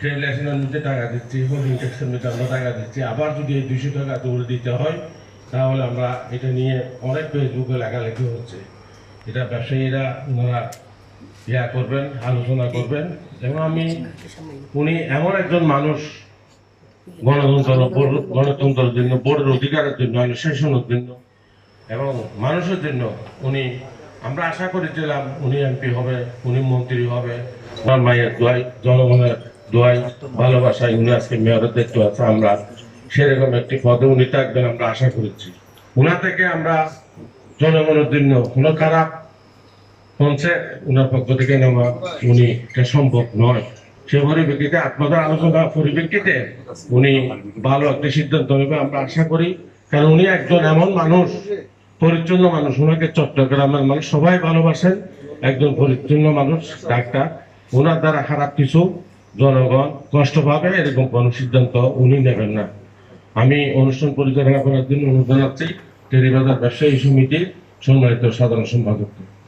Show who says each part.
Speaker 1: Train লাইসেন্সের মধ্যে টাকা দিচ্ছি হোল্ডিং ট্যাক্সের মধ্যে আমরা টাকা দিচ্ছি। আবার যদি এই দুশো টাকা দৌড়ে দিতে হয়, তাহলে আমরা এটা নিয়ে অনেক ফেসবুকে লেখালেখি হচ্ছে। এটা ব্যবসায়ীরা ওনারা ইয়া করবেন, আলোচনা করবেন। এবং আমি, উনি এমন একজন মানুষ গণতন্ত্র গণতন্ত্রের জন্য বোর্ডের অধিকারের জন্য আইন শাসনের জন্য, এবং মানুষের জন্য উনি, আমরা আশা করেছিলাম উনি এমপি হবে, উনি মন্ত্রী হবে। ওনার মায়ের জনগণের দোয়াই ভালোবাসায় উনি আজকে মেয়রের দায়িত্ব আছে, আমরা সেরকম একটি পদে উনি থাকবেন আমরা আশা করেছি। উনার থেকে আমরা জনগণের জন্য কোনো খারাপ পৌঁছে উনার পক্ষ থেকে নেওয়া উনি সম্ভব নয়। সে পরিপ্রেক্ষিতে আপনাদের আলোচনা পরিপ্রেক্ষিতে উনি ভালো একটা সিদ্ধান্ত নেবে আমরা আশা করি। কারণ উনি একজন এমন মানুষ, পরিচ্ছন্ন মানুষ ওনাকে চট্টগ্রামের মানুষ সবাই ভালোবাসেন। একজন পরিচ্ছন্ন মানুষ, ডাক্তার। ওনার দ্বারা খারাপ কিছু জনগণ কষ্ট পাবে এরকম কোনো সিদ্ধান্ত উনি নেবেন না। আমি অনুষ্ঠান পরিচালনা করার জন্য অনুরোধ জানাচ্ছি টেরিবাজার ব্যবসায়ী সমিতির সম্মানিত সাধারণ সম্পাদককে